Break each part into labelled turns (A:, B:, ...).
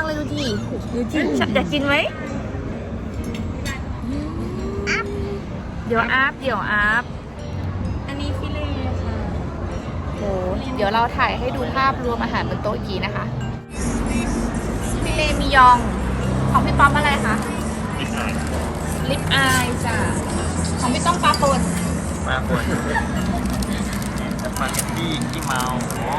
A: ากินมากเลยดูดิดูดิอยากกินไหมเดี๋ยวอาบเดี๋ยวอาบ
B: อันนี้ฟิเลค่ะ
A: โอ้เดี๋ยวเราถ่ายให้ดูภาพรวมอาหารบนโต๊ะอีกทีนะคะฟิเลมิยองของพี่ป๊อปอะไรคะลิปอายจ้ะของพี่ต้องปลาป่น
C: มาปนสปาเกตตี้ขี้เมาโอ้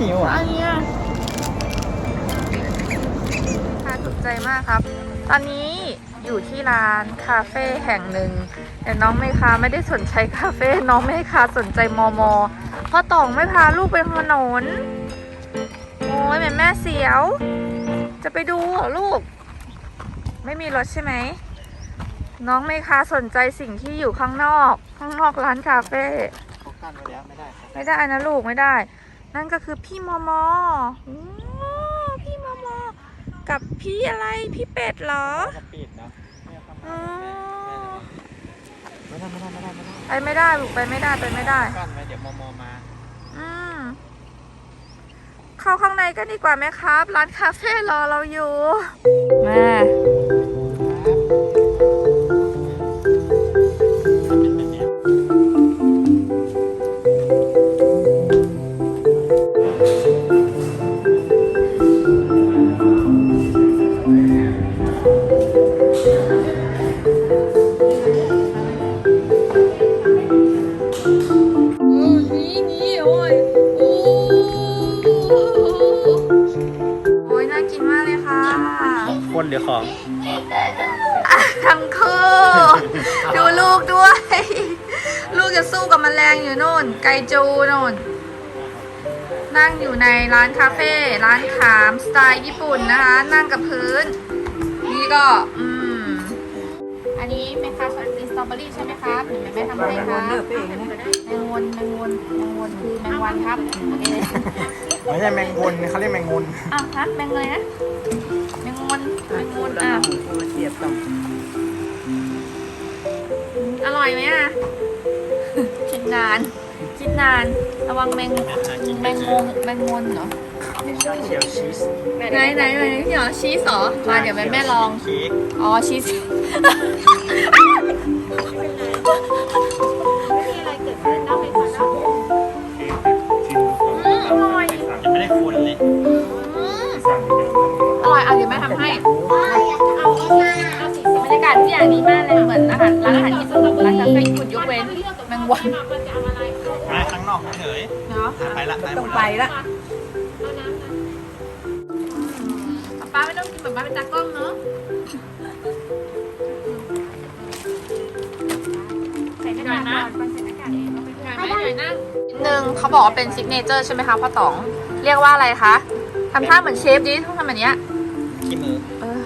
A: หิ
C: วอะ
A: อันเนี้ยค่ะถูกใจมากครับ ตอนนี้อยู่ที่ร้านคาเฟ่แห่งหนึ่ง แต่น้องเมคาไม่ได้สนใจคาเฟ่น้องเมคาสนใจมอมอเพราะต่องไม่พาลูกไปถนนโอ้ยแม่แม่เสียว จะไปดูเหรอลูก ไม่มีรถใช่ไหมน้องเมคาสนใจสิ่งที่อยู่ข้างนอก ข้างนอกร้านคาเฟ่
C: เขากั้นไว้แล้วไม่ได้ครับ
A: ไม่ได้นะลูกไม่ได้ นั่นก็คือพี่มอมออู้พี่มอมอกับพี่อะไรพี่เป็ดเหรอ
C: เขาจะปิดนะไม่เอาเข้ามา
A: อ๋อ
C: ไม่ได้ไม่ได้ไม่ได้ไม่ได้
A: ไปไม่ได้ลูกไปไม่ได้ไปไม่ได้
C: กั้นไว้เดี๋ยวมอมอมา
A: อืมเข้าข้างในก็ดีกว่าไหมครับ ร้านคาเฟ่รอเราอยู่แม่
C: เแม
A: ล
C: งอ
A: ยู่นู่น ไกจูนู่น นั่งอยู่ในร้านคาเฟ่ร้านขามสไตล์ญี่ปุ่นนะคะ นั่งกับพื้น นี่ก็ อืม อันนี้เมคาสตรีสตรอเบอรี่ใช่ไหมครับหรือแม่ทำให้ครับ
B: เลือกไปเองนะ
A: แมงวนแมงวนแมงวนคือแมงวันครับอันนี้
C: ไม่ใช่แมงมุนเขาเรียกแมงมุน
A: อ้าวฮะแมงเลยนะแมงวนแมงวนอะ
B: มาเทียบกับ
A: อร่อยไหมอะคิด นาน คิดนาน ระวังแมงแมงงงแมงมนเหรอ
C: ชาเขียวชีส
A: ไหนไหนไหนพี่เหรอชีสเหรอมาเดี๋ยวแม่แม่ลอง
C: เค้ก
A: อ๋อชีส วันมา
C: ข้างนอกเฉย
A: เนาะ
C: ๆไปละไปหม
B: ต้อง
C: ด
B: ไป
C: ละ
B: ละ
A: ป้าไม่ต้องกินแบบป้าเป็นตากล้องเนาะใส่หน้ากากก่อนใส่หน้ากากเองเอาไปด้วยไหมหน่อยนะหนึ่งเขาบอกว่าเป็นซิกเนเจอร์ใช่ไหมคะพ่อต๋อง เรียกว่าอะไรคะทำท่าเหมือนเชฟดิต้องทำแบบเนี้ย
C: ขี้มือ
A: เออ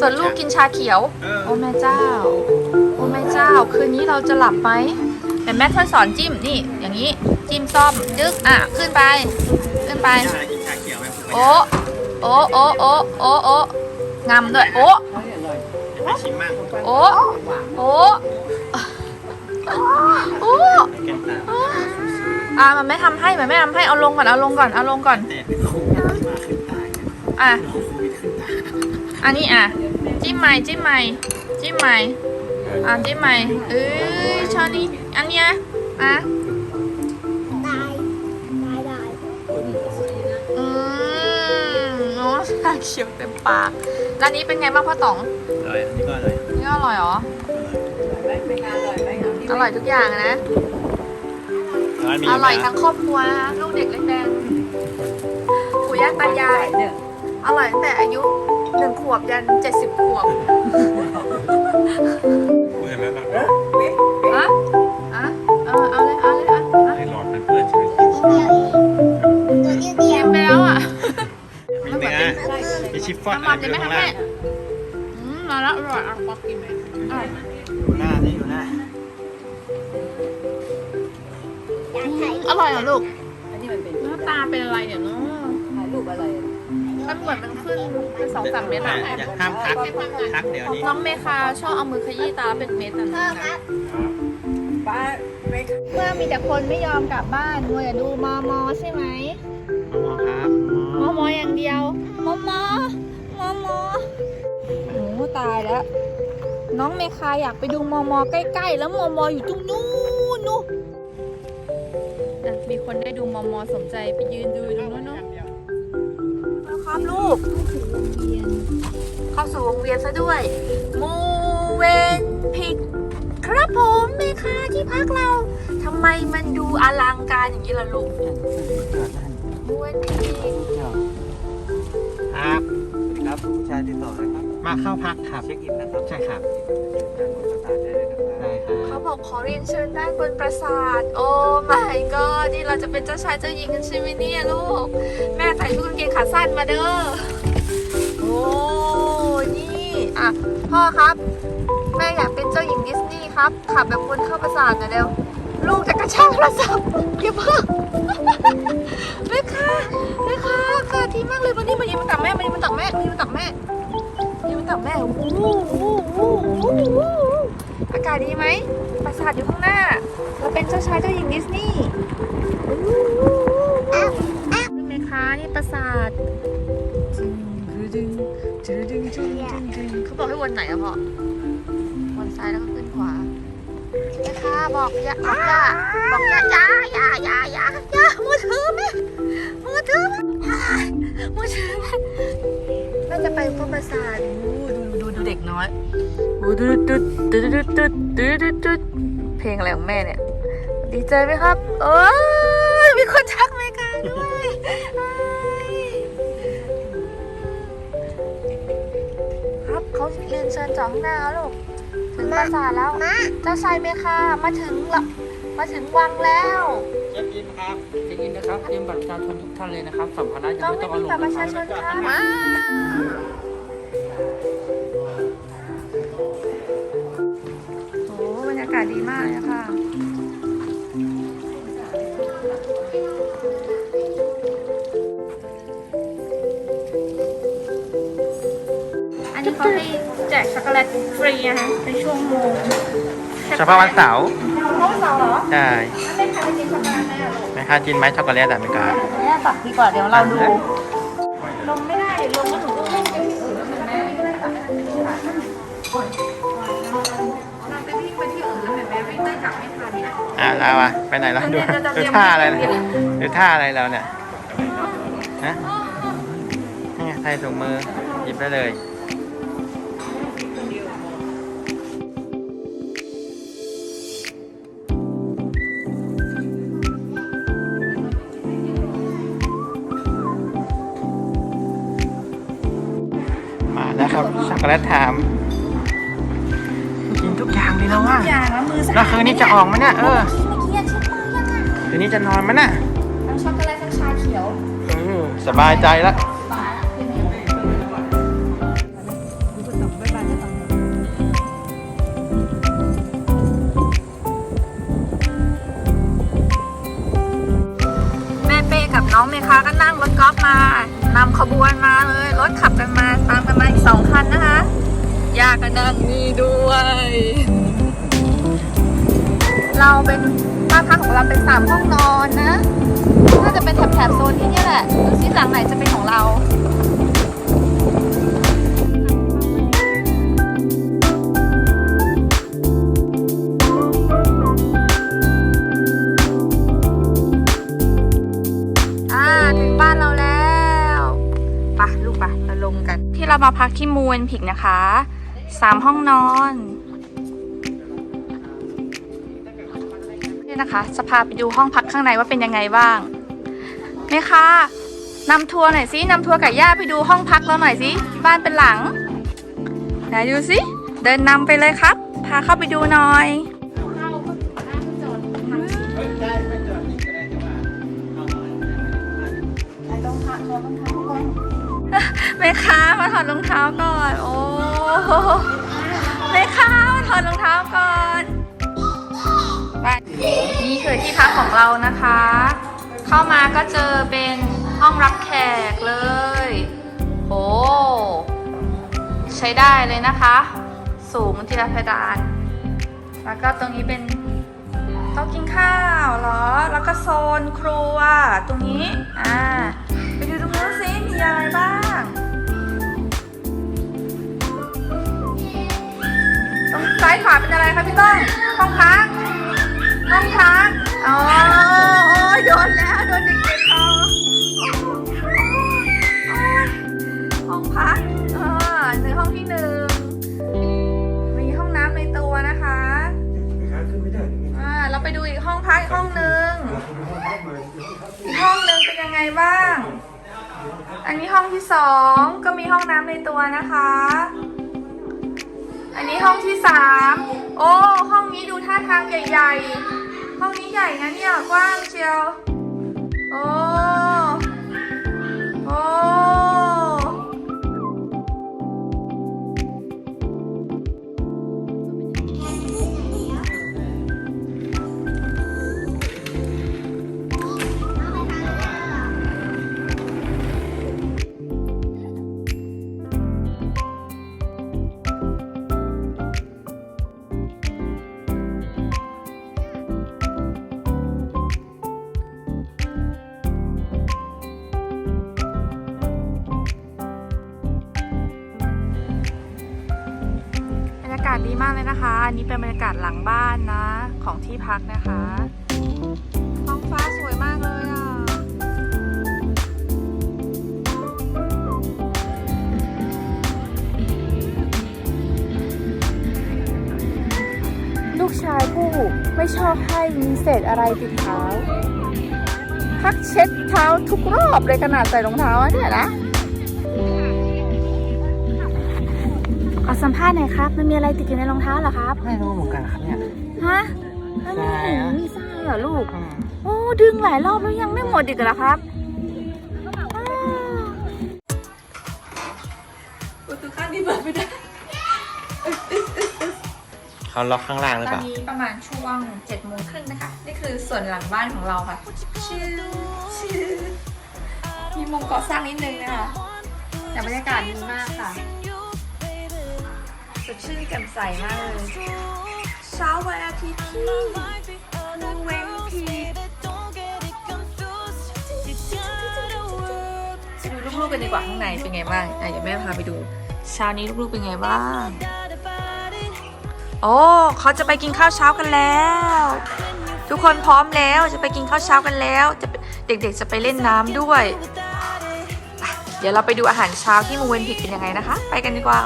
A: ส่วนลูกกินชาเขียว
C: เออ
A: โอ้แม่เจ้า โอ้แม่เจ้า คืนนี้เราจะหลับไหม แต่แม่ช่วยสอนจิ้มนี่อย่างนี้จิ้มซ่อมจึ๊กอะขึ้นไป ขึ้นไป
C: ชากินชาเขียวแบบ
A: โอ้โอ้โอ้โอ้โอ้โอ้งำด้วยโอ้
C: ไปชิมมั่ง
A: โอ้โอ้โอ้
C: ไปกันตา
A: อะมันไม่ทำให้มันไม่ทำให้เอาลงก่อนเอาลงก่อนเอาลงก่อน
C: แต่โควิดมาขึ้นตาย
A: อะ
C: โควิดขึ้นตาย
A: อันนี้อะจิ้มใหม่จิ้มใหม่จิ้มใหม่ อะจิ้มใหม่เอ้ยชานี้อันเนี้ยอะอืมโอ้ชาเขียวเต็มปากร้านนี้เป็นไงบ้างพ่อต๋อง
C: อร่อยอันนี้ก็อร่อย
A: นี่อร่อยเหรอ
B: ไม่งานอร่อยไหม
A: อร่อยทุกอย่างนะ
C: ร้านมี
A: อร่อย
C: ไหม
A: ทั้งครอบครัวนะคะลูกเด็กเล็กแดงปู่ย่าตายาย
B: เนี่ย
A: อร่อยตั้งแต่อายุหนึ่งขวบยันเจ็ดสิบขวบ
D: กูเห็นแล้วนะ
A: อะอะเออเอาเลยเอาเลยอะอะ
D: ไอ้หลอดเป็นเพื่อนใช่ไหม
A: เค็มไปแล้วอะ
C: มีเนื้อมีชิฟฟ่อน
A: น้ำ
C: อะ
A: มัน
C: ไร
A: เลย
C: ไม่
A: ไหม
C: รู้
A: คะ
C: ข้าง
A: แม่
C: ล่าง
A: อืมมาแล้วอร่อยอะปอกกินไหมอร่อย
C: ดูหน้าสิดูหน้า
A: อร่อยเหรอลูก
B: อันนี้มันเป็น
A: หน้าตาเป็นอะไรเนี่ยเนาะ
B: ถ่ายรูปอะไรอะ
A: มันเหมือนมันขึ้นเป็นสองสามเม็ดอะ
C: อย่าห้ามทักทักเดี๋ยวนี้
A: น้องเมคาชอบเอามือขยี้ตาเป็นเม็ดอะนะ
B: ป้าไม่
A: เมื่อมีแต่คนไม่ยอมกลับบ้านมัวแต่ดูมอมอใช่ไหม
C: มอครับ
A: มอมออย่างเดียวมอมอมอมอโอ้ตายแล้ว น้องเมคาอยากไปดูมอมอใกล้ๆ แล้วมอมออยู่ตรงนู้นนู่นอะมีคนได้ดูมอมอสมใจไปยืนดูอยู่ตรงนู้นเนาะ ครับลูก เข้าสู่วงเวียนซะด้วยมูเวนพิกครับผมเมคาที่พักเราทำไมมันดูอลังการอย่างนี้ล่ะลูกมูเวนพิก
C: ครับครับผู้ชายติดต่อเลยครับ มาเข้าพักครับ เช็คอินนะครับ ใช่ครับได้ครับ
A: เขาบอกขอเรียนเชิญด้านบนปราสาท โอ้ my god นี่เราจะเป็นเจ้าชายเจ้าหญิงกันใช่ไหมเนี่ยลูก แม่ใส่ชุดกางเกงขาสั้นมาเด้อ โอ้ นี่อะพ่อครับ แม่อยากเป็นเจ้าหญิงดิสนีย์ครับ ขับแบบบนเข้าปราสาทหน่อยเร็วลูกจะกระชากโทรศัพท์อย่าเพิ่งแม่ค่ะแม่ค่ะค่ะดีมากเลยวันนี้มายืนมาตักแม่มายืนมาตักแม่มายืนมาตักแม่มายืนมาตักแม่โอ้โหอ้อู้อากาศดีไหม สัตว์อยู่ข้างหน้า เราเป็นเจ้าชายเจ้าหญิงดิสนีย์ดึงไหมคะนี่ปราสาทเขาบอกให้วนไหนอะพ่อ วนซ้ายแล้วก็ขึ้นขวานะคะบอกยาบอกยาบอกยายายายายายามือถือไหมมือถือไหมมือถือไหมน่าจะไปพวกประสาทดูดูดูเด็กน้อยดูดูดูดูดูดูดู เพลงอะไรของแม่เนี่ย ดีใจไหมครับ โอ้ยมีคนทักเมกาด้วยครับเขาเรียนเชิญจองหน้าแล้วลูก ถึงปราสาทแล้ว เจ้าชายเมคามาถึงละมาถึงวังแล้ว
C: เช็คอินครับ
D: เช็คอินนะครับ เตรียมบัตรประชาชนทุกท่านเลยนะครับสัมภาระยัง
A: ต้อง
D: ไม่
A: ไม่
D: ต้องเอา
A: มี
D: ลง
A: บัตรประชาชนค่ะว้ ศดีมากเลยค่ะอันนี้เขาให้แจกช็อกโกแลตฟรีนะคะในช่วงโมง
C: เฉพาะวันเสาร์
A: เฉพาะวันเสาร์เหรอ
C: ใช่
A: ไม่ค่ะไม่กินช็อกโกแลตได้หรอ
C: ไหมคะกินไหมช็อกโกแลตอะเมกา
A: แม่ตักดีกว่าเดี๋ยวเราดูล อะ
C: เราอะไปไหนแล้วดู
A: เราจะเตรี
C: ดู
A: ยม
C: ท่าอะไรนะ
A: เตรียม
C: ดูท่าอะไรแล้วเนี่ยฮะนี่ไงใส่ถุงมือหยิบได้เลยมาแล้วครับช็อกโกแลตไทม์กิน ทุกอย่างเลยแล้วว่า
A: อย่างละมือสะ
C: แล้
A: อาวด
C: คืนนี้จะออกไหมเนี่ยเออ
A: เมื่อกี้เช็ดมือยังอะ
C: คืนนี้จะนอนไหมน่ะ
A: ทั้งช็อกโกแลตทั้งชาเขียว
C: เออสบายใจแล้ว
A: บาร์คืนนี้แม่เป้กับน้องเมคาก็นั่งรถกอล์ฟมานำขบวนมาเลย รถขับกันมาตามกันมาอีกสองคันนะคะ ยาก็นั่งนี่ด้วย เราเป็นบ้านพักของเราเป็นสามห้องนอนนะน่าจะเป็นแถบๆโซนที่เนี่ยแหละดูซิหลังไหนจะเป็นของเราอ่าถึงบ้านเราแล้วไปลูกปะเราลงกันที่เรามาพักที่มูนพิกนะคะสามห้องนอน นี่นะคะ จะพาไปดูห้องพักข้างในว่าเป็นยังไงบ้างแม่คะนำทัวร์หน่อยสินำทัวร์กับย่าไปดูห้องพักเราหน่อยสิบ้านเป็นหลังไหนดูสิเดินนำไปเลยครับ พาเข้าไปดูหน่อยแม่ค้ามาถอดรองเท้าก่อน โอ้โหไม่เข้าถอดรองเท้าก่อน นี่คือที่พักของเรานะคะ เข้ามาก็เจอเป็นห้องรับแขกเลยโหใช้ได้เลยนะคะ สูงทีละเพดาน แล้วก็ตรงนี้เป็นโต๊ะกินข้าวเหรอ แล้วก็โซนครัว ตรงนี้ อ่า ไปดูตรงนู้นซิมีอะไรบ้าง ตรงซ้ายขวาเป็นอะไรคะพี่ต้นห้องพัก ห้องพักอ๋อโอ้ยโดนแล้วโดนเด็กๆเขาโอ้ยห้องพักอ่าในห้องที่หนึ่งมีห้องน้ำในตัวนะคะอ่าเราไปดูอีกห้องพักอีกห้องหนึ่งอีกห้องหนึ่งเป็นยังไงบ้าง อันนี้ห้องที่สองก็มีห้องน้ำในตัวนะคะ อันนี้ห้องที่สามโอ้ห้อง นี้ดูท่าทางใหญ่ๆ ห้องนี้ใหญ่นะเนี่ยกว้างเชียวาศดีมากเลยนะคะ อันนี้เป็นบรรยากาศหลังบ้านนะ ของที่พักนะคะ ท้องฟ้าสวยมากเลยอะ ลูกชายผู้ไม่ชอบให้มีเศษอะไรติดเท้า พักเช็ดเท้าทุกรอบเลยขนาดใส่รองเท้าเนี่ยนะ
E: อสัมภาษณ์หน่อยครับ มันมีอะไรติดอยู่ในรองเท้าเหรอครับ
D: ไม่รู้เหมือนกันครับเนี่ย
E: ฮะอันนี้
D: ทรายอะ
E: มีทรายเหรอลูกโอ้ ดึงหลายรอบแล้วยังไม่หมดอีกเหรอครับอ้าว
A: ประตูข้างนี้เปิดไม่ได้
C: เขาล็อกข้างล่างหรือ
A: ตอ
C: เป
A: น
C: ล่า
A: นี้ประมาณช่วง7จ็ดโมงครึ่งนะคะ นี่คือส่วนหลังบ้านของเราค่ะ ชิลชิลมีมุมก่อสร้างนิดนึงนะคะแต่บรรยากาศดีมากค่ะ สดชื่นแจ่มใสมากเลยเช้าวันอาทิตย์ที่มูเวนพีไปดูลูกๆกันดีกว่าข้างในเป็นไงบ้างอะเดี๋ยวแม่พาไปดูเช้านี้ลูกๆเป็นไงบ้างโอ้เขาจะไปกินข้าวเช้ากันแล้ว ทุกคนพร้อมแล้วจะไปกินข้าวเช้ากันแล้วจะเด็กๆจะไปเล่นน้ำด้วย เดี๋ยวเราไปดูอาหารเช้าที่มูเวนพิกเป็นยังไงนะคะ ไปกันดีกว่า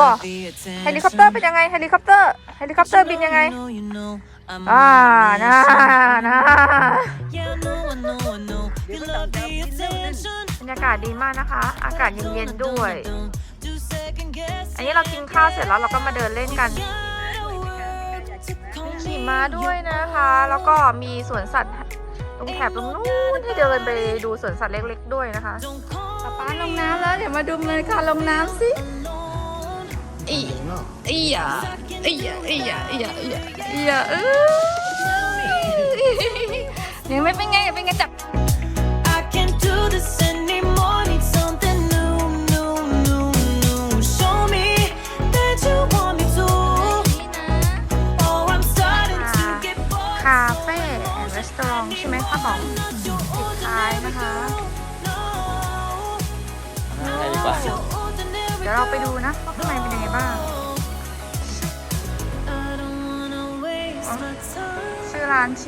A: ว้าเฮลิคอปเตอร์เป็นยังไงเฮลิคอปเตอร์เฮลิคอปเตอร์บินยังไงอ่านะนะบรรยากาศดีมากนะคะ อากาศเย็นๆด้วย อันนี้เรากินข้าวเสร็จแล้วเราก็มาเดินเล่นกันมีขี่ม้าด้วยนะคะ แล้วก็มีสวนสัตว์ตรงแถบตรงนู้นให้เดินไปดูสวนสัตว์เล็กๆด้วยนะคะป๊าป๊าลงน้ำแล้วเดี๋ยวมาดูเลยค่ะลงน้ำสิ อีอียาอียาอียาอียาอียาอียาเออยังไม่เป็นไงเป็นไงจับ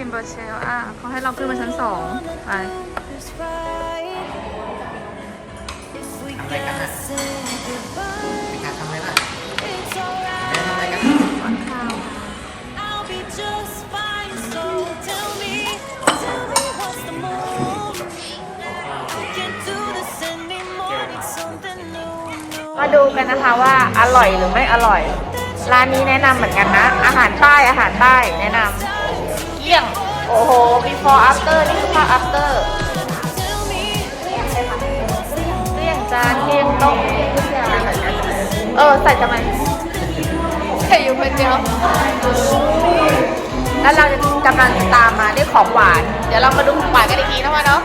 A: ิมเบอร์เชลอะเขาให้เราขึ้นมาชั้นสองไป
D: ทำอะไรกันอะไรล่นทำอะไรกัน
A: มาดูกันนะคะว่าอร่อยหรือไม่อร่อย ร้านนี้แนะนำเหมือนกันนะ อาหารใต้อาหารใต้แนะนำ โอ้โห before after นี่คือภาพ after เกลี้ยงจานเกลี้ยงโต๊ะเกลี้ยงทุกอย่างเออ ใส่ทำไมใส่อยู่คนเดียวแล้วเราจะกำลังตามมาด้วยของหวาน เดี๋ยวเรามาดูของหวานกันอีกทีนะพ่อเนาะ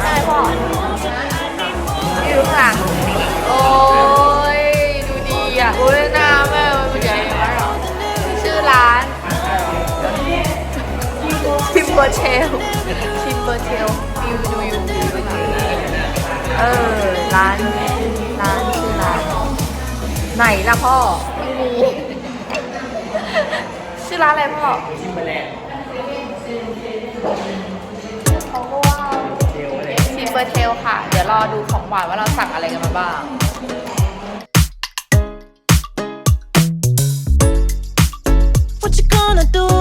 A: ใช่พ่ออยู่ข้างหลังโอ้ย ดูดีอะโอ้ยหน้าแม่มันใหญ่มากชื่อร้านทิม เบอร์เชลทิมเบอร์เชลวิวดูยูเออ ร้าน ร้านชื่อร้าน ไหนล่ะพ่อ ไม่มี ชื่อร้านอะไรพ่อ
C: ชิมไปแล้ว
A: เขาก็ว่าชิมเบอร์เทลค่ะ เดี๋ยวรอดูของหวานว่าเราสั่งอะไรกันมาบ้าง
F: What you gonna do